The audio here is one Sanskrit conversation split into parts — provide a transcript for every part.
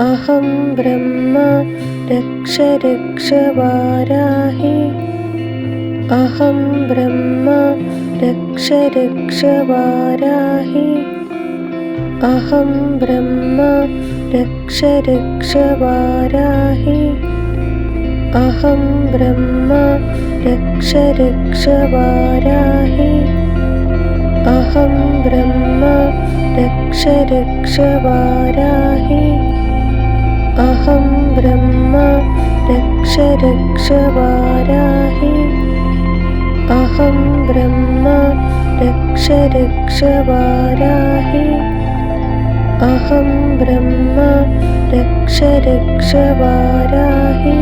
अहं ब्रह्म रक्ष रक्ष वाराहि। अहं ब्रह्म रक्ष रक्ष वाराहि। अहं ब्रह्म रक्ष रक्ष वाराहि। अहं ब्रह्म रक्ष रक्ष वाराहि। अहं ब्रह्म रक्ष रक्ष वाराहि अहं ब्रह्म रक्ष रक्ष वाराहि अहं ब्रह्म रक्ष रक्ष वाराहि अहं ब्रह्म रक्ष रक्ष वाराहि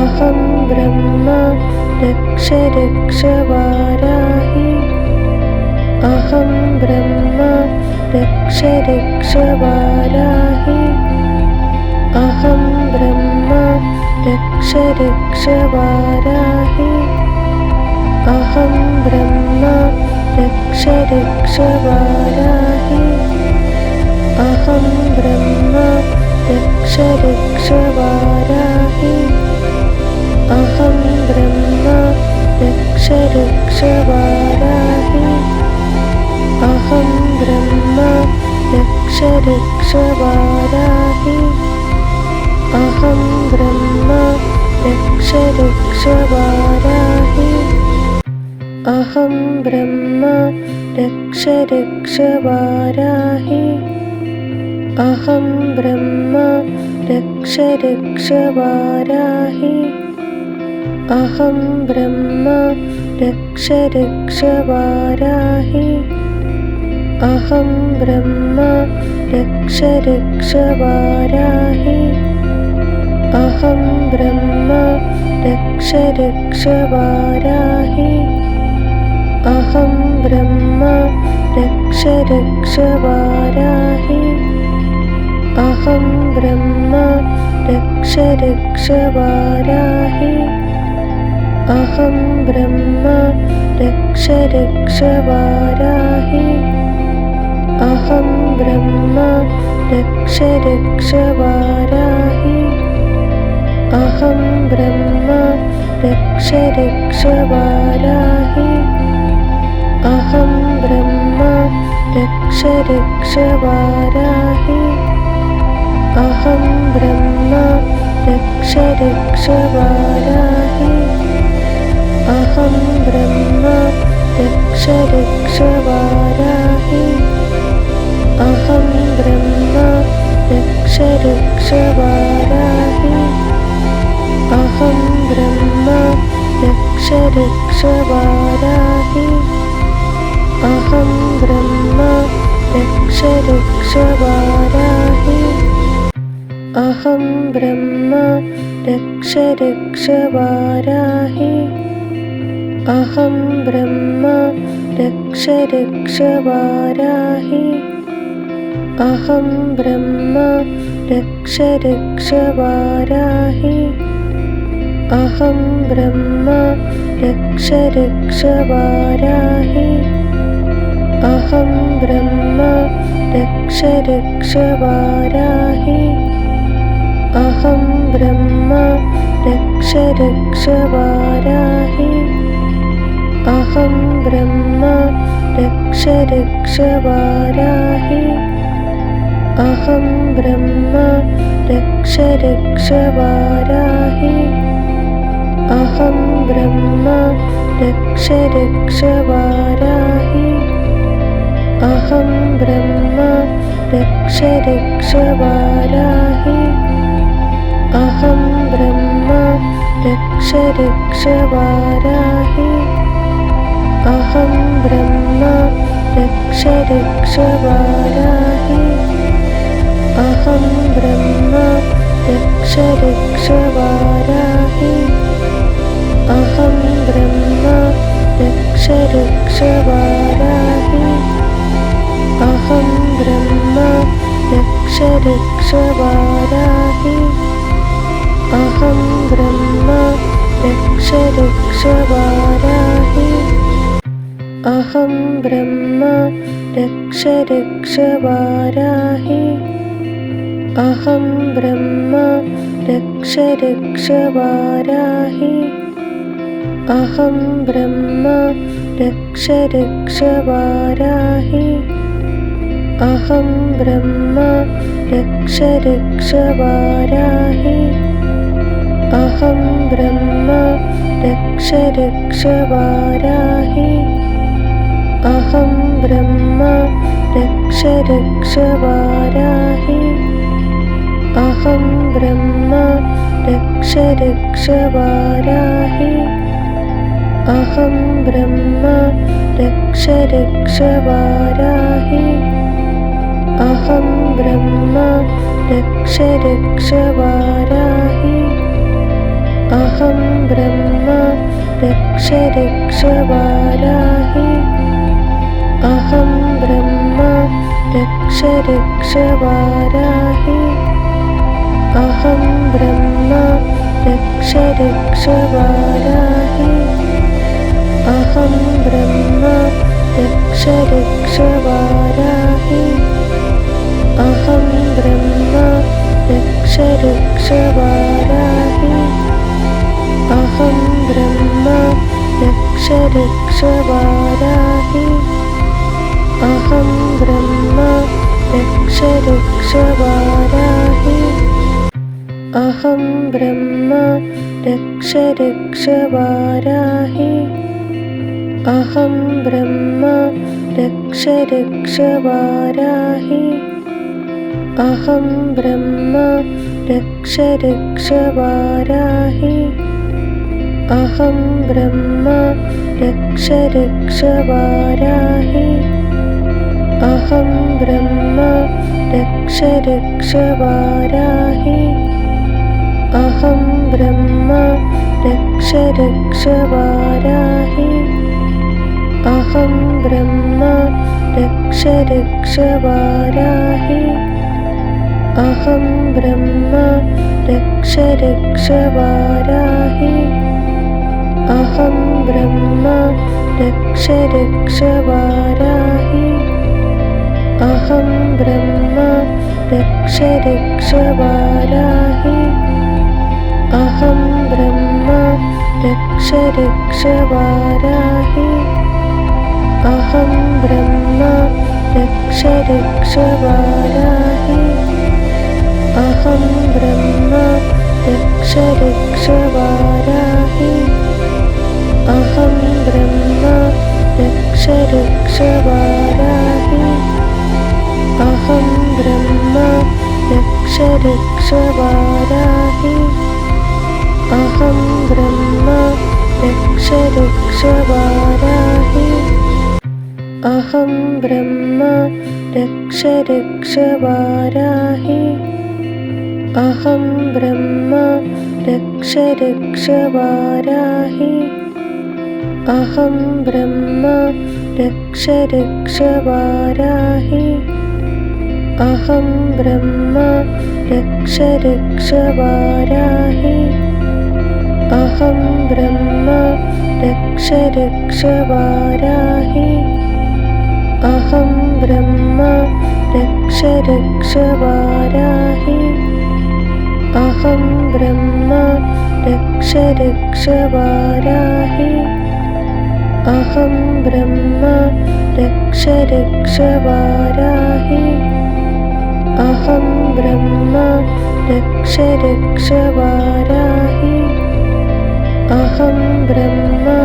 अहं ब्रह्म रक्ष रक्ष वाराहि अहं ब्रह्म रक्ष रक्ष वाराहि यक्षरिवाराहि अहं ब्रह्म यक्ष ऋक्षवाराहि अहं ब्रह्म यक्ष ऋक्षाहि अहं ब्रह्म यक्षरिक्षाहि अहं ब्रह्म यक्ष ऋक्षाहि अहं ब्रह्म रक्ष वाराहि अहं ब्रह्म रक्ष रक्ष वाराहि अहं ब्रह्म रक्ष रक्ष वाराहि अहं ब्रह्म रक्ष रक्ष वाराहि अहं ब्रह्म रक्ष रक्ष वाराहि अहं रक्षवाराहि अहं ब्रह्म रक्ष रक्षवाराहि अहं ब्रह्म रक्ष रक्षवाराहि अहं ब्रह्म रक्ष रक्षवाराहि अहं ब्रह्म रक्ष रक्षवाराहि अहं ब्रह्म रक्ष रक्ष वाराहि अहं ब्रह्म रक्ष वाराहि अहं ब्रह्म रक्ष वाराहि अहं ब्रह्म रक्ष वाराहि अहं ब्रह्म रक्ष रक्ष वाराहि रक्षवाराहि अहं ब्रह्म रक्ष रक्षवाराहि अहं ब्रह्म रक्ष रक्षवाराहि अहं ब्रह्म रक्ष रक्षवाराहि अहं ब्रह्म रक्ष रक्षवाराहि अहं ब्रह्म रक्ष रक्ष वाराहि अहं ब्रह्म रक्ष रक्ष वाराहि अहं ब्रह्म रक्ष रक्ष वाराहि अहं ब्रह्म रक्ष रक्ष वाराहि अहं ब्रह्म रक्ष रक्ष वाराहि अहं ब्रह्म रक्ष रक्ष वाराहि। अहं ब्रह्म रक्ष रक्ष वाराहि। अहं ब्रह्म रक्ष रक्ष वाराहि। अहं ब्रह्म रक्ष वाराहि। अहं ब्रह्म रक्ष रक्ष वाराहि अहं ब्रह्म वाराहि अहं ब्रह्म अहं ब्रह्म रक्ष रक्ष वाराहि अहं ब्रह्म रक्ष रक्ष वाराहि अहं ब्रह्म रक्ष रक्ष वाराहि अहं ब्रह्म रक्ष रक्ष वाराहि। अहं ब्रह्म रक्ष रक्ष वाराहि। अहं ब्रह्म रक्ष रक्ष वाराहि। अहं ब्रह्म रक्ष रक्ष वाराहि। अहं ब्रह्म रक्ष रक्ष वाराहि അഹം ബ്രഹ്മ രക്ഷ രക്ഷ വാരാഹി. അഹം ബ്രഹ്മ രക്ഷ രക്ഷ വാരാഹി. അഹം ബ്രഹ്മ രക്ഷ രക്ഷ അഹം ബ്രഹ്മ രക്ഷ രക്ഷ അഹം ബ്രഹ്മ രക്ഷ രക്ഷ अहं ब्रह्म वाराहि अहं ब्रह्म रक्ष रक्ष वाराहि। अहं ब्रह्म रक्ष रक्ष वाराहि। अहं ब्रह्म रक्ष रक्ष वाराहि। अहं ब्रह्म रक्ष रक्ष वाराहि। अहं ब्रह्म रक्ष रक्ष वाराहि अहं ब्रह्म रक्ष रक्ष वाराहि अहं ब्रह्म रक्ष रक्ष वाराहि अहं ब्रह्म रक्ष रक्ष वाराहि अहं ब्रह्म रक्ष रक्ष वाराहि अहं ब्रह्म रक्ष रक्ष वाराहि अहं ब्रह्म रक्ष रक्ष वाराहि अहं ब्रह्म रक्ष रक्ष वाराहि अहं ब्रह्म रक्ष रक्ष वाराहि अहं ब्रह्म रक्ष रक्ष वाराहि अहं ब्रह्म रक्ष रक्ष वाराहि अहं ब्रह्म रक्ष रक्ष वाराहि अहं ब्रह्म वाराहि अहं ब्रह्म रक्ष वाराहि अहं ब्रह्म रक्ष वाराहि अहं ब्रह्म रक्ष रक्ष वाराहि अहं ब्रह्म अहं ब्रह्म अहं ब्रह्म वाराहि अहं ब्रह्म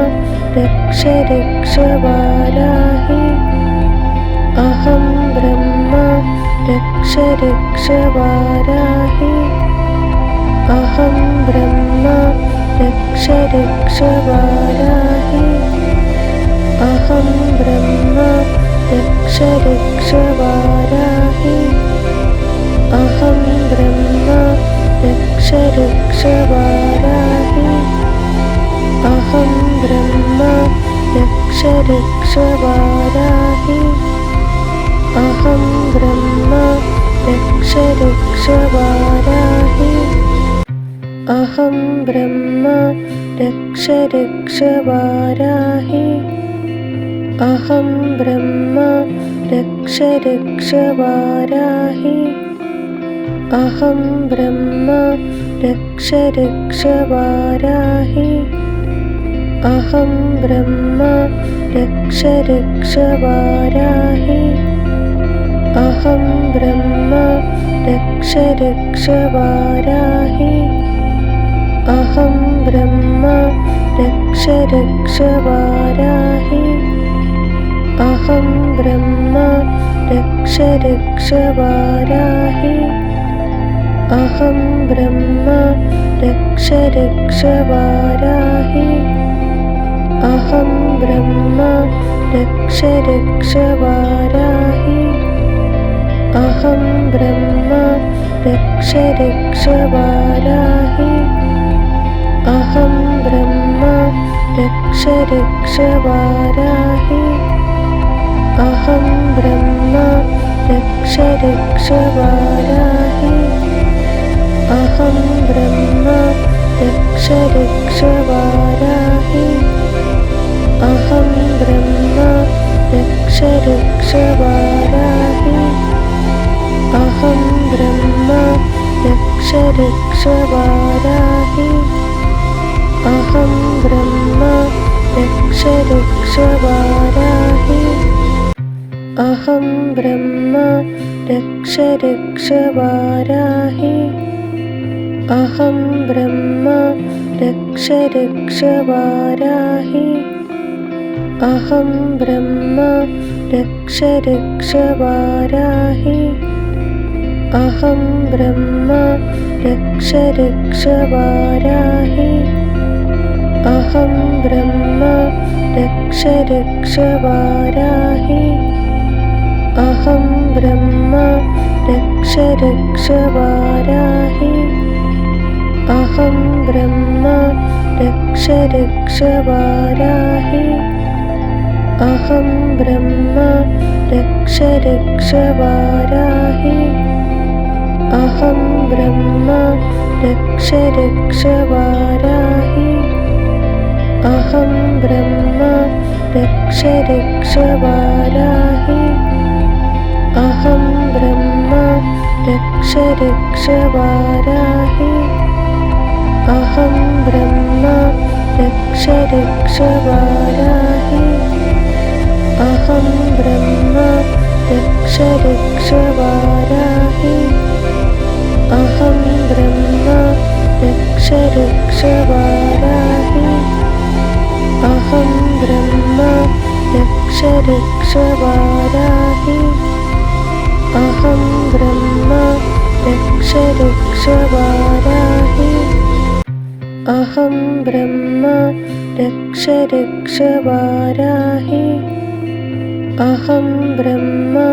वाराहि रक्ष रक्ष वाराहि अहं ब्रह्म रक्ष रक्ष वाराहि अहं ब्रह्म रक्ष रक्ष वाराहि अहं ब्रह्म रक्ष रक्ष वाराहि अहं ब्रह्म रक्ष रक्ष वाराहि अहं ब्रह्म वाराहि अहं ब्रह्म रक्ष रक्ष वाराहि अहं ब्रह्म रक्ष वाराहि अहं ब्रह्म रक्ष रक्ष वाराहि അഹം ബ്രഹ്മ രക്ഷ രക്ഷ വാരാഹി. അഹം ബ്രഹ്മ രക്ഷ രക്ഷ വാരാഹി. അഹം ബ്രഹ്മ രക്ഷ രക്ഷ വാരാഹി. അഹം ബ്രഹ്മ രക്ഷ രക്ഷ അഹം ബ്രഹ്മ രക്ഷ രക്ഷ अहं ब्रह्म रक्ष रक्ष वाराहि। अहं ब्रह्म रक्ष रक्ष वाराहि। अहं ब्रह्म रक्ष रक्ष वाराहि। अहं ब्रह्म रक्ष रक्ष वाराहि। अहं ब्रह्म रक्ष वाराहि रक्षरिक्षवाराहि अहं ब्रह्म रक्षरिक्षवाराहि अहं ब्रह्म रक्षरिक्षवाराहि अहं ब्रह्म रक्षरिक्षवाराहि अहं ब्रह्म रक्षरिक्षवाराहि अहं ब्रह्म रक्ष रक्ष वाराहि अहं ब्रह्म रक्ष रक्ष वाराहि अहं ब्रह्म रक्ष रक्ष वाराहि अहं ब्रह्म रक्ष रक्ष वाराहि अहं ब्रह्म रक्ष रक्ष वाराहि अहं ब्रह्म रक्ष रक्ष वाराहि अहं ब्रह्म वाराहि अहं ब्रह्म रक्ष रक्ष वाराहि अहं ब्रह्म वाराहि अहं ब्रह्म वाराहि वाराहि अहं ब्रह्म रक्ष रक्ष वाराहि अहं ब्रह्म रक्ष रक्ष वाराहि अहं ब्रह्म रक्ष रक्ष वाराहि अहं ब्रह्म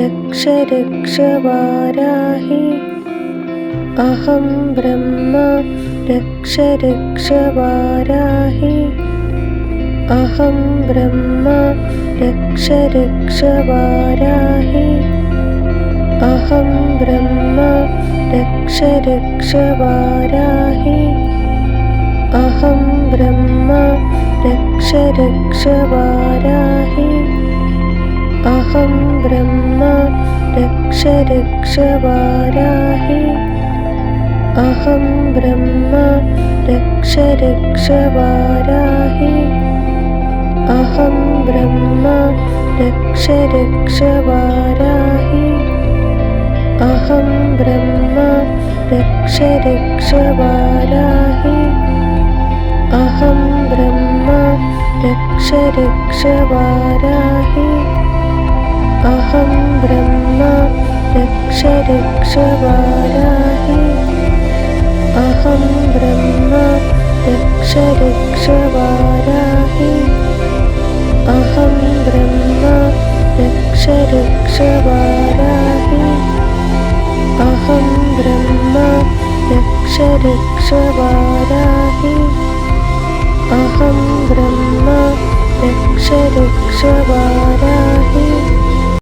रक्ष रक्ष वाराहि अहं ब्रह्म रक्ष रक्ष वाराहि। अहं ब्रह्म रक्ष रक्ष वाराहि। अहं ब्रह्म रक्ष रक्ष वाराहि। अहं ब्रह्म रक्ष रक्ष वाराहि। अहं ब्रह्म रक्ष रक्ष वाराहि അഹം ബ്രഹ്മ രക്ഷ രക്ഷ വാരാഹി. അഹം ബ്രഹ്മ രക്ഷ രക്ഷ വാരാഹി. അഹം ബ്രഹ്മ രക്ഷ രക്ഷ വാരാഹി. അഹം ബ്രഹ്മ രക്ഷ രക്ഷ വാരാഹി. അഹം ബ്രഹ്മ രക്ഷ രക്ഷ വാരാഹി. अहं ब्रह्म रक्ष रक्ष वाराहि अहं ब्रह्म रक्ष रक्ष वाराहि अहं ब्रह्म रक्ष रक्ष वाराहि अहं ब्रह्म रक्ष रक्ष वाराहि